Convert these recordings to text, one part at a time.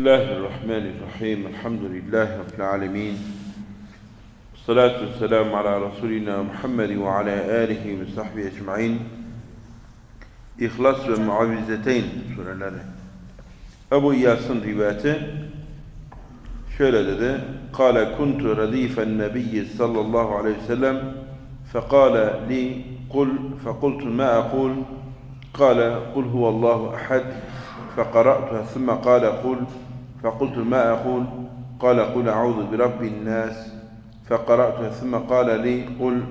بسم الله الرحمن الرحيم الحمد لله رب العالمين والصلاة والسلام على رسولنا محمد وعلى آله وصحبه أجمعين İhlas ve Muavvizeteyn sureleri. Ebu İyas'ın rivayeti şöyle dedi. Kale kuntu radifen nebiyyi sallallahu aleyhi ve sellem fekale li kul fekultu ma akul kale kul huvallahu ahad فقرأتها ثم قال قل فقلت ما أقول قال قل أعوذ برب الناس فقرأتها ثم قال لي قل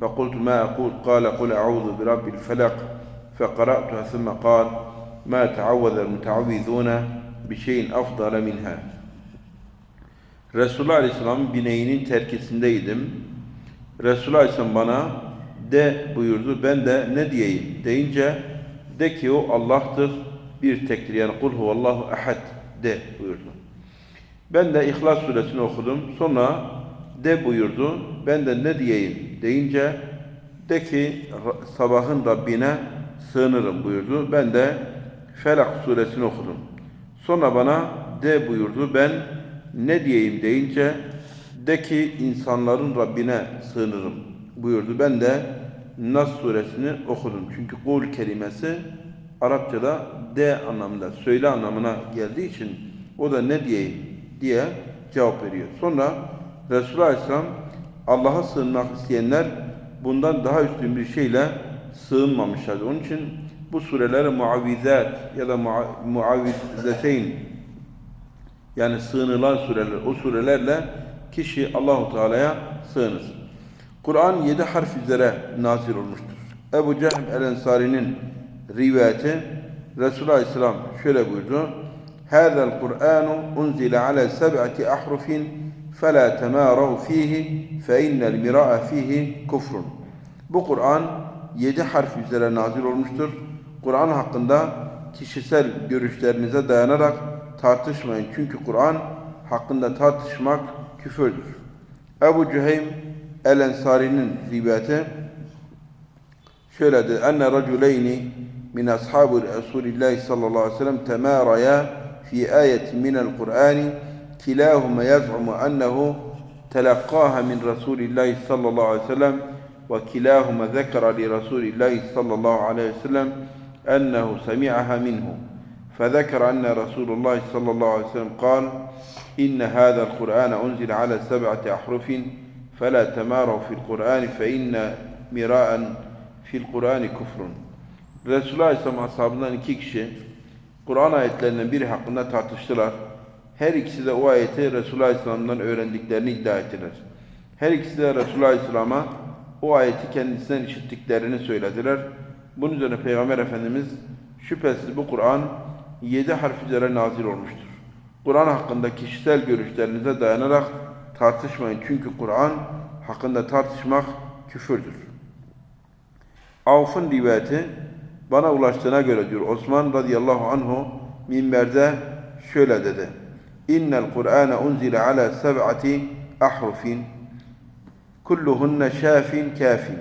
فقلت ما أقول قال قل أعوذ برب الفلق فقرأتها ثم قال ما تعوذ المتعوذون بشيء أفضل منها Resulullah Aleyhisselam'ın bineğinin terkisindeydim. Resulullah Aleyhisselam bana de buyurdu. Ben de ne diyeyim deyince de ki o Allah'tır bir tektir. Yani kul huvallahu ahad de buyurdu. Ben de İhlas suresini okudum. Sonra de buyurdu. Ben de ne diyeyim deyince de ki sabahın Rabbine sığınırım buyurdu. Ben de Felak suresini okudum. Sonra bana de buyurdu. Ben ne diyeyim deyince de ki insanların Rabbine sığınırım buyurdu. Ben de Nas suresini okudum. Çünkü kul kelimesi Arapçada de anlamında, söyle anlamına geldiği için o da ne diyeyim diye cevap veriyor. Sonra Resulullah Aleyhisselam Allah'a sığınmak isteyenler bundan daha üstün bir şeyle sığınmamışlardı. Onun için bu surelere muavvizat ya da muavvizeteyn yani sığınılan sureler, o surelerle kişi Allahu Teala'ya sığınır. Kur'an yedi harf üzere nazil olmuştur. Ebu Cehm el-Ensari'nin rivayeti Resulullah Aleyhisselam şöyle buyurdu. Hâzel Kur'anu unzile ala seb'ati ahrufin fela temârav fihi fe innel mirâ'a fihi kufrun. Bu Kur'an yedi harf üzere nazil olmuştur. Kur'an hakkında kişisel görüşlerinize dayanarak tartışmayın. Çünkü Kur'an hakkında tartışmak küfürdür. Ebu Cüheym El-Ensari'nin rivayeti şöyle dedi. Enne raculeyni من أصحاب رسول الله صلى الله عليه وسلم تماريا في آية من القرآن كلاهما يزعم أنه تلقاها من رسول الله صلى الله عليه وسلم وكلاهما ذكر لرسول الله صلى الله عليه وسلم أنه سمعها منه. فذكر أن رسول الله صلى الله عليه وسلم قال إن هذا القرآن أنزل على سبعة أحرف فلا تماروا في القرآن فإن مراء في القرآن كفر. Resulullah Aleyhisselam ashabından iki kişi Kur'an ayetlerinden biri hakkında tartıştılar. Her ikisi de o ayeti Resulullah Aleyhisselam'dan öğrendiklerini iddia ettiler. Her ikisi de Resulullah Aleyhisselam'a o ayeti kendisinden işittiklerini söylediler. Bunun üzerine Peygamber Efendimiz şüphesiz bu Kur'an yedi harf üzere nazil olmuştur. Kur'an hakkında kişisel görüşlerinize dayanarak tartışmayın. Çünkü Kur'an hakkında tartışmak küfürdür. Avf'ın rivayeti bana ulaştığına göre diyor Osman radıyallahu anhu minberde şöyle dedi. İnnel Kur'ane unzile ala seb'ati ahrufin kulluhunne şafin kafin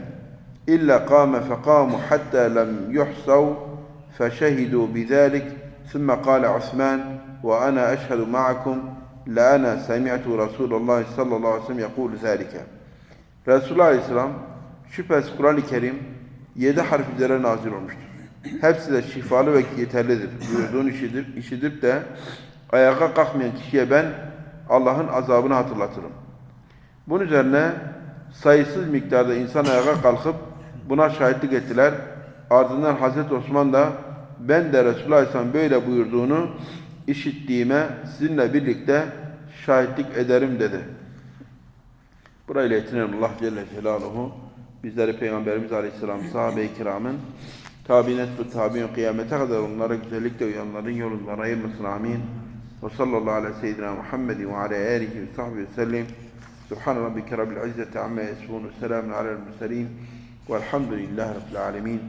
illa qame feqamu hatta lem yuhsav feşehidu bizalik ثم قال عثمان وأنا أشهد معكم لأنا سمعت رسول الله صلى الله عليه وسلم يقول ذلك Resulullah Aleyhisselam şüphesiz Kur'an-ı Kerim yedi harf üzere nazil olmuştur hepsi de şifalı ve yeterlidir. Buyurduğunu işitip, işitip de ayağa kalkmayan kişiye ben Allah'ın azabını hatırlatırım. Bunun üzerine sayısız miktarda insan ayağa kalkıp buna şahitlik ettiler. Ardından Hazreti Osman da ben de Resulullah Aleyhisselam böyle buyurduğunu işittiğime sizinle birlikte şahitlik ederim dedi. Burayla yetinen Allah Celle Celaluhu bizleri Peygamberimiz Aleyhisselam sahabe-i kiramın Tabinet bu tabi'in kıyamete kadar onlara güzellikle uyanların yolundan ayırmasın amin. Ve sallallahu ala seyyidina Muhammedin ve ala alihi ve sahbihi ve sellim. Subhan rabbike rabbil izzeti amma yasifun ve selamun alel murselin. Velhamdülillahi rabbil alemin.